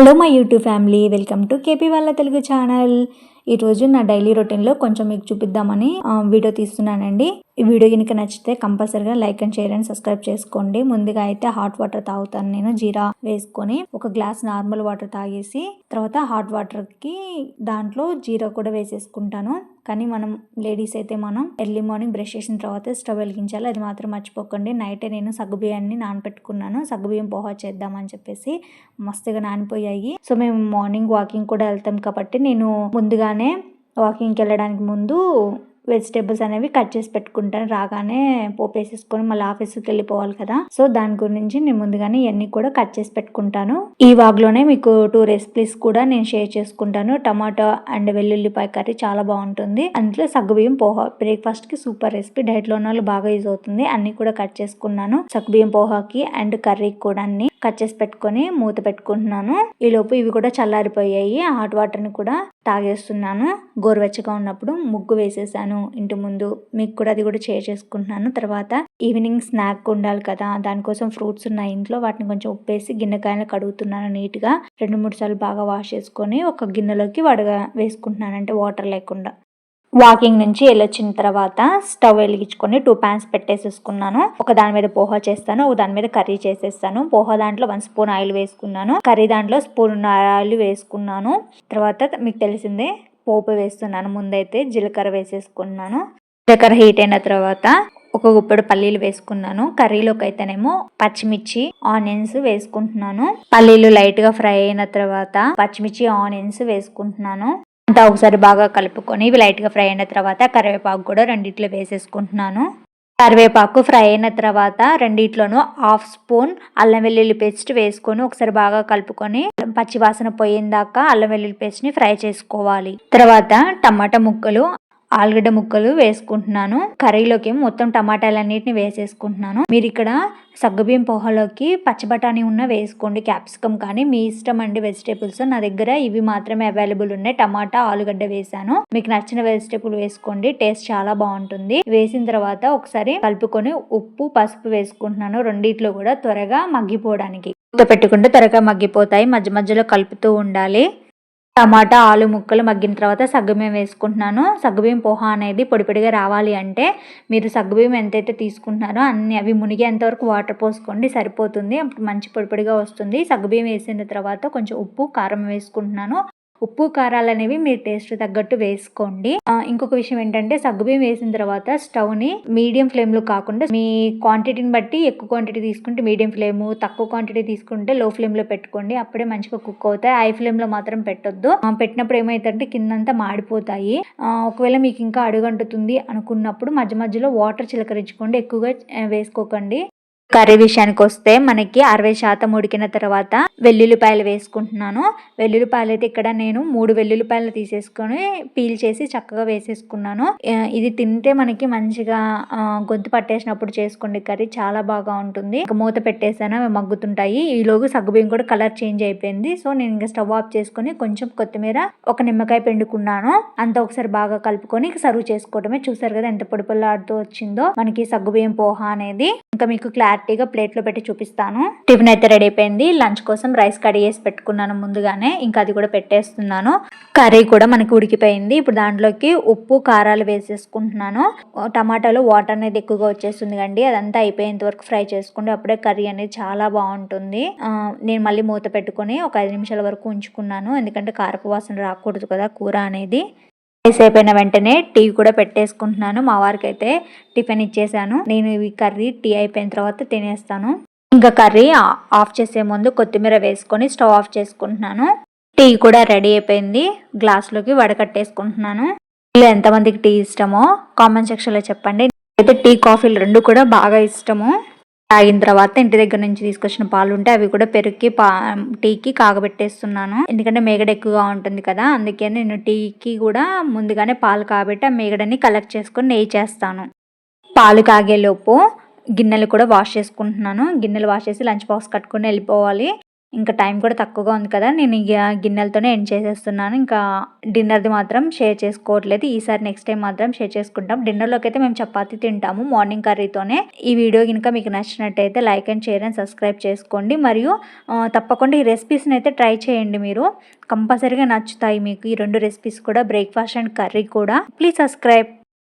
Hello my YouTube family welcome to KP వాళ్ళ Telugu channel ఈరోజు నా డైలీ రొటీన్లో కొంచెం మీకు చూపిద్దామని వీడియో తీస్తున్నానండి. ఈ వీడియో కనుక నచ్చితే కంపల్సరీగా like and share and subscribe చేసుకోండి. ముందుగా అయితే హాట్ వాటర్ తాగుతాను నేను జీరా వేసుకొని ఒక గ్లాస్ నార్మల్ వాటర్ తాగేసి తర్వాత హాట్ వాటర్కి దాంట్లో జీరా కూడా వేసేసుకుంటాను. కానీ మనం లేడీస్ అయితే మనం ఎర్లీ మార్నింగ్ బ్రష్ చేసిన తర్వాత స్టవ్ వెలిగించాలి. అది మాత్రం మర్చిపోకండి. నైటే నేను సగ్గుబియ్యాన్ని నానబెట్టుకున్నాను. సగ్గుబియ్యం పోహా చేద్దామని చెప్పేసి మస్తుగా నానిపోయాయి. సో మేము మార్నింగ్ వాకింగ్ కూడా వెళ్తాం కాబట్టి నేను ముందుగానే వాకింగ్కి వెళ్ళడానికి ముందు వెజిటేబుల్స్ అనేవి కట్ చేసి పెట్టుకుంటాను రాగానే పోపేసేసుకొని మళ్ళీ ఆఫీస్కి వెళ్ళిపోవాలి కదా. సో దాని గురించి నేను ముందుగానే ఇవన్నీ కూడా కట్ చేసి పెట్టుకుంటాను. ఈ వాగ్లోనే మీకు టూ రెసిపీస్ కూడా నేను షేర్ చేసుకుంటాను. టమాటో అండ్ వెల్లుల్లిపాయ కర్రీ చాలా బాగుంటుంది. అందులో సగ్గుబియ్యం పోహా బ్రేక్ఫాస్ట్కి సూపర్ రెసిపీ. డైట్లో ఉన్న బాగా యూజ్ అవుతుంది. అన్ని కూడా కట్ చేసుకున్నాను. సగ్గుబియ్యం పోహాకి అండ్ కర్రీకి కూడా అన్ని. కట్ చేసి పెట్టుకొని మూత పెట్టుకుంటున్నాను. ఈ లోపు ఇవి కూడా చల్లారిపోయాయి. హాట్ వాటర్ని కూడా తాగేస్తున్నాను. గోరువెచ్చగా ఉన్నప్పుడు ముగ్గు వేసేసాను ఇంటి ముందు. మీకు కూడా అది కూడా షేర్ చేసుకుంటున్నాను. తర్వాత ఈవినింగ్ స్నాక్ ఉండాలి కదా దానికోసం ఫ్రూట్స్ ఉన్నాయి ఇంట్లో. వాటిని కొంచెం ఉప్పేసి గిన్నెకాయలు కడుగుతున్నాను నీట్గా రెండు మూడు సార్లు బాగా వాష్ చేసుకొని ఒక గిన్నెలోకి వడగా వేసుకుంటున్నాను. అంటే వాటర్ లేకుండా. వాకింగ్ నుంచి వెళ్ళొచ్చిన తర్వాత స్టవ్ వెలిగించుకొని టూ ప్యాన్స్ పెట్టేసేసుకున్నాను. ఒక దాని మీద పోహా చేస్తాను ఒక దాని మీద కర్రీ చేసేస్తాను. పోహా దాంట్లో వన్ స్పూన్ ఆయిల్ వేసుకున్నాను. కర్రీ దాంట్లో స్పూన్ ఆయిల్ వేసుకున్నాను. తర్వాత మీకు తెలిసిందే పోపు వేస్తున్నాను ముందైతే జీలకర్ర వేసేసుకున్నాను. జీలకర్ర హీట్ అయిన తర్వాత ఒక గుప్పెడు పల్లీలు వేసుకున్నాను. కర్రీలోకి అయితేనేమో పచ్చిమిర్చి ఆనియన్స్ వేసుకుంటున్నాను. పల్లీలు లైట్గా ఫ్రై అయిన తర్వాత పచ్చిమిర్చి ఆనియన్స్ వేసుకుంటున్నాను. అంతా ఒకసారి బాగా కలుపుకొని ఇవి లైట్గా ఫ్రై అయిన తర్వాత కరివేపాకు కూడా రెండిట్లో వేసేసుకుంటున్నాను. కరివేపాకు ఫ్రై అయిన తర్వాత రెండిట్లోనూ హాఫ్ స్పూన్ అల్లం వెల్లుల్లి పేస్ట్ వేసుకొని ఒకసారి బాగా కలుపుకొని పచ్చివాసన వాసన అల్లం వెల్లుల్లి పేస్ట్ని ఫ్రై చేసుకోవాలి. తర్వాత టమాటా ముక్కలు ఆలుగడ్డ ముక్కలు వేసుకుంటున్నాను. కర్రీలోకి మొత్తం టమాటాలన్నిటిని వేసేసుకుంటున్నాను. మీరు ఇక్కడ సగ్గుబియ్యం పోహలోకి పచ్చి బఠానీ ఉన్న వేసుకోండి క్యాప్సికమ్ కానీ. మీ ఇష్టం అండి వెజిటేబుల్స్. నా దగ్గర ఇవి మాత్రమే అవైలబుల్ ఉన్నాయి. టమాటా ఆలుగడ్డ వేసాను. మీకు నచ్చిన వెజిటేబుల్ వేసుకోండి. టేస్ట్ చాలా బాగుంటుంది. వేసిన తర్వాత ఒకసారి కలుపుకొని ఉప్పు పసుపు వేసుకుంటున్నాను. రెండిట్లో కూడా త్వరగా మగ్గిపోవడానికి. పెట్టుకుంటే త్వరగా మగ్గిపోతాయి. మధ్య మధ్యలో కలుపుతూ ఉండాలి. టమాటా ఆలు ముక్కలు మగ్గిన తర్వాత సగ్గుబియ్యం వేసుకుంటున్నాను. సగ్గుబియ్యం పోహ అనేది పొడి పొడిగా రావాలి అంటే మీరు సగ్గుబియ్యం ఎంతైతే తీసుకుంటున్నారో అన్ని అవి మునిగేంతవరకు వాటర్ పోసుకోండి సరిపోతుంది. అప్పుడు మంచి పొడి పొడిగా వస్తుంది. సగ్గుబియ్యం వేసిన తర్వాత కొంచెం ఉప్పు కారం వేసుకుంటున్నాను. ఉప్పు కారాలు అనేవి మీరు టేస్ట్ తగ్గట్టు వేసుకోండి. ఇంకొక విషయం ఏంటంటే సగ్గుబియ్యం వేసిన తర్వాత స్టవ్ని మీడియం ఫ్లేమ్లో కాకుండా మీ క్వాంటిటీని బట్టి ఎక్కువ క్వాంటిటీ తీసుకుంటే మీడియం ఫ్లేమ్ తక్కువ క్వాంటిటీ తీసుకుంటే లో ఫ్లేమ్లో పెట్టుకోండి. అప్పుడే మంచిగా కుక్ అవుతాయి. హై ఫ్లేమ్లో మాత్రం పెట్టొద్దు. పెట్టినప్పుడు ఏమవుతుందంటే కిందంతా మాడిపోతాయి. ఒకవేళ మీకు ఇంకా అడుగంటుతుంది అనుకున్నప్పుడు మధ్య మధ్యలో వాటర్ చిలకరించుకోండి. ఎక్కువగా వేసుకోకండి. కర్రీ విషయానికి వస్తే మనకి అరవై శాతం ఉడికిన తర్వాత వెల్లుల్లిపాయలు వేసుకుంటున్నాను. వెల్లుల్లిపాయలు అయితే ఇక్కడ నేను మూడు వెల్లుల్లిపాయలు తీసేసుకొని పీల్ చేసి చక్కగా వేసేసుకున్నాను. ఇది తింటే మనకి మంచిగా గొంతు పట్టేసినప్పుడు చేసుకోండి కర్రీ చాలా బాగా ఉంటుంది. ఇంకా మూత పెట్టేసాను అవి మగ్గుతుంటాయి. ఈలోగు సగ్గుబియ్యం కూడా కలర్ చేంజ్ అయిపోయింది. సో నేను ఇంకా స్టవ్ ఆఫ్ చేసుకొని కొంచెం కొత్తిమీర ఒక నిమ్మకాయ పిండుకున్నాను. అంతా ఒకసారి బాగా కలుపుకొని సర్వ్ చేసుకోవడమే. చూసారు కదా ఎంత పొడిపొల్లాడుతూ వచ్చిందో మనకి సగ్గుబియ్యం పోహా అనేది. ఇంకా మీకు క్లారిటీ ప్లేట్ ప్లేట్లో పెట్టి చూపిస్తాను. టిఫిన్ అయితే రెడీ అయిపోయింది. లంచ్ కోసం రైస్ కడిగేసి పెట్టుకున్నాను ముందుగానే. ఇంకా అది కూడా పెట్టేస్తున్నాను. కర్రీ కూడా మనకి ఉడికిపోయింది. ఇప్పుడు దాంట్లోకి ఉప్పు కారాలు వేసేసుకుంటున్నాను. టమాటాలో వాటర్ అనేది ఎక్కువగా వచ్చేస్తుంది కండి అదంతా అయిపోయేంత వరకు ఫ్రై చేసుకుంటే అప్పుడే కర్రీ అనేది చాలా బాగుంటుంది. నేను మళ్ళీ మూత పెట్టుకొని ఒక ఐదు నిమిషాల వరకు ఉంచుకున్నాను. ఎందుకంటే కారపు వాసన రాకూడదు కదా కూర అనేది. రైస్ అయిపోయిన వెంటనే టీ కూడా పెట్టేసుకుంటున్నాను. మా వారికి అయితే టిఫిన్ ఇచ్చేసాను. నేను ఈ కర్రీ టీ అయిపోయిన తర్వాత తినేస్తాను. ఇంకా కర్రీ ఆఫ్ చేసే ముందు కొత్తిమీర వేసుకొని స్టవ్ ఆఫ్ చేసుకుంటున్నాను. టీ కూడా రెడీ అయిపోయింది. గ్లాస్లోకి వడకట్టేసుకుంటున్నాను. ఇలా ఎంతమందికి టీ ఇష్టమో కామెంట్ సెక్షన్లో చెప్పండి. అయితే టీ కాఫీలు రెండు కూడా బాగా ఇష్టము. తాగిన తర్వాత ఇంటి దగ్గర నుంచి తీసుకొచ్చిన పాలు ఉంటే అవి కూడా పెరుగుకి పా టీకి కాగబెట్టేస్తున్నాను. ఎందుకంటే మేగడ ఎక్కువగా ఉంటుంది కదా అందుకే నేను టీకి కూడా ముందుగానే పాలు కాగబెట్టి ఆ మేగడని కలెక్ట్ చేసుకొని నెయ్యి చేస్తాను. పాలు కాగేలోపు గిన్నెలు కూడా వాష్ చేసుకుంటున్నాను. గిన్నెలు వాష్ చేసి లంచ్ బాక్స్ కట్టుకొని వెళ్ళిపోవాలి. ఇంకా టైం కూడా తక్కువగా ఉంది కదా నేను ఇక గిన్నెలతోనే ఎండ్ చేసేస్తున్నాను. ఇంకా డిన్నర్ది మాత్రం షేర్ చేసుకోవట్లేదు. ఈసారి నెక్స్ట్ టైం మాత్రం షేర్ చేసుకుంటాం. డిన్నర్లోకి అయితే మేము చపాతి తింటాము మార్నింగ్ కర్రీతోనే. ఈ వీడియో కనుక మీకు నచ్చినట్టయితే like and share and subscribe చేసుకోండి. మరియు తప్పకుండా ఈ రెసిపీస్ని అయితే ట్రై చేయండి మీరు. కంపల్సరీగా నచ్చుతాయి మీకు ఈ రెండు రెసిపీస్ కూడా. బ్రేక్ఫాస్ట్ అండ్ కర్రీ కూడా. Please subscribe.